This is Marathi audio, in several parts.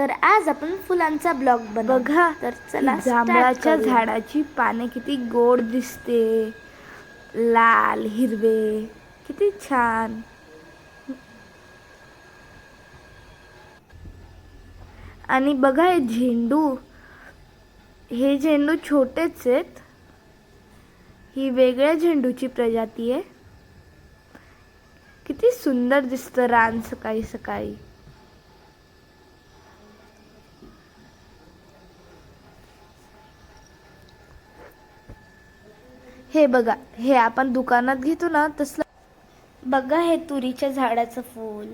तर आज आपण फुलांचा ब्लॉग बघा तर चला जांभळाच्या. झाडाची पाने किती गोड दिसते. लाल हिरवे. किती छान. आणि बघा हे झेंडू हे झेंडू छोटेच आहेत. ही वेगळ्या झेंडूची प्रजाती आहे. किती सुंदर दिसतं रान सकाळी सकाळी. हे बघा हे आपण दुकानात घेतो ना तसलं बघा हे तुरीच्या झाडाचं फूल.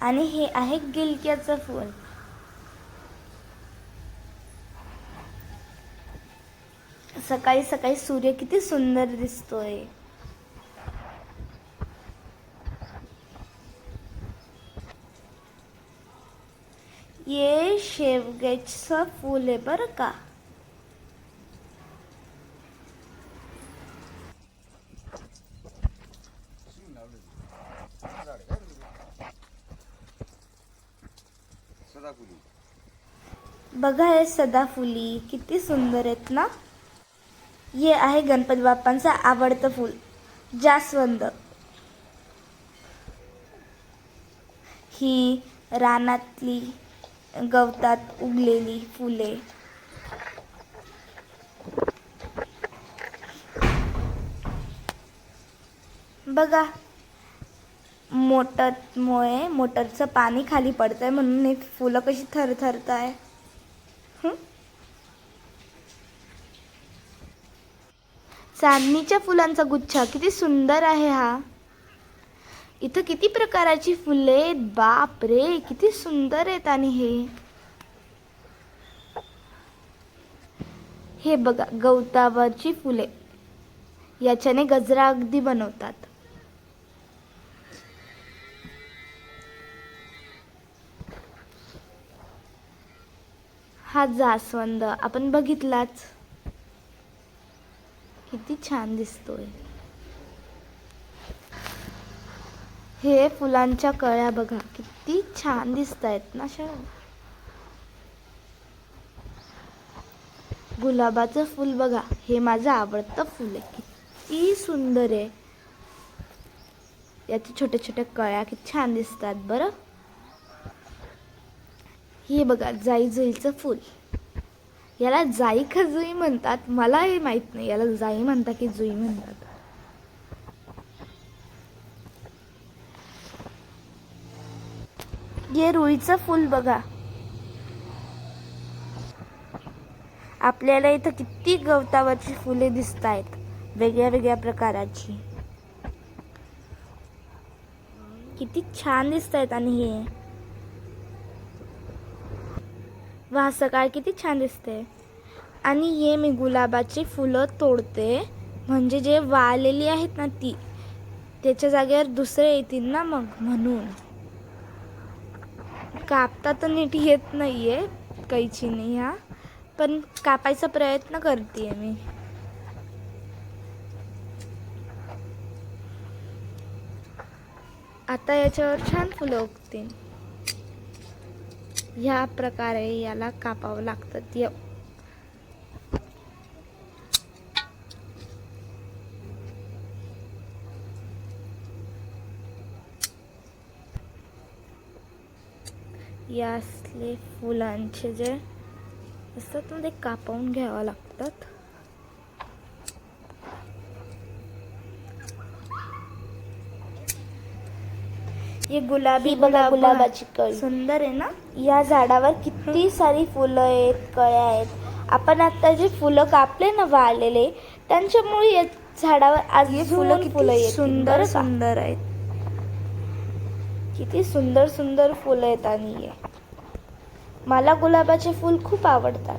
आणि हे आहे गिलक्याचं फूल. सकाळी सकाळी सूर्य किती सुंदर दिसतोय. ये शेवग्याचं फूल आहे बरं का? बघा हे सदाफुली किती सुंदर आहेत ना? हे आहे गणपती बाप्पांचं आवडतं फूल जास्वंद. ही रानातली गवतात उगलेली फुले. बघा मोटरमुळे मोटरचं पाणी खाली पडतंय म्हणून हे फुलं कशी थरथरत आहे चांदणीच्या फुलांचा गुच्छा किती सुंदर आहे हा. इथं किती प्रकाराची फुले आहेत? बाप रे किती सुंदर आहेत आणि हे. हे बघा गवतावरची फुले. याच्याने गजरा अगदी बनवतात. हा जास्वंद आपण बघितलाच. किती छान दिसतोय. हे फुलांच्या कळ्या बघा किती छान दिसत आहेत ना अशा गुलाबाचं फुल बघा हे माझं आवडतं फुल आहे. किती सुंदर आहे. याचे छोटे छोटे कळ्या किती छान दिसतात बरं. हे बघा जाई जुईचं फुल. याला जाई का जुई म्हणतात? मला हे माहीत नाही. याला जाई म्हणतात की जुई म्हणतात? हे रुईचं फुल बघा. आपल्याला इथं किती गवतावरची फुले दिसत आहेत वेगळ्या वेगळ्या प्रकाराची. किती छान दिसत आहेत आणि हे. वा सकाळ किती छान दिसते. आणि हे मी गुलाबाची फुलं तोडते. म्हणजे जे वाळलेली आहेत ना ती त्याच्या जागेवर दुसरे येतील ना मग म्हणून. कापता तर नीट येत नाही आहे कैची कैचीने ह्या पण कापायचा प्रयत्न करते मी. आता याच्यावर छान फुलं उगतील. ह्या प्रकारे याला कापावं लागतं. य यासले फुलांचे जे असतात ना ते कापावून घ्यावं लागतात हे गुलाबी बघा गुलाब गुलाबाची कळी. सुंदर आहे ना या झाडावर किती सारी फुलं आहेत कळ्या आहेत आपण आता जे फुलं कापले ना वाळलेले त्यांच्यामुळे या झाडावर आज फुलं फुलं सुंदर? सुंदर आहेत किती सुंदर सुंदर फुलं आहेत आणि हे. मला गुलाबाचे फूल खूप आवडतात.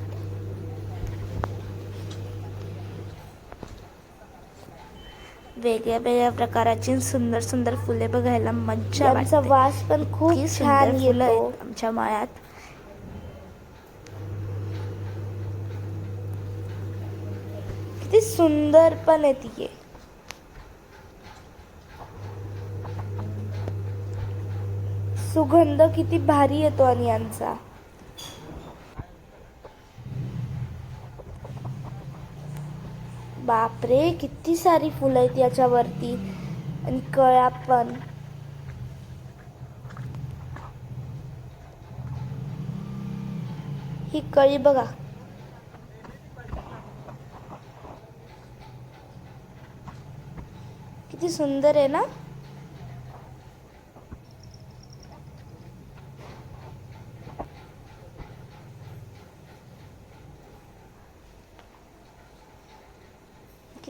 वेगळ्या वेगळ्या प्रकाराची सुंदर सुंदर फुले बघायला मज्जा आमचा वास पण खूप छान फुलं आहेत आमच्या माळ्यात. किती सुंदर पण आहे ती सुगंध किती भारी येतो आणि यांचा. बापरे किती सारी फुलं आहेत याच्यावरती. आणि कळ्या पण. ही कळी बघा. किती सुंदर आहे ना?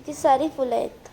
किती सारी फुलं आहेत.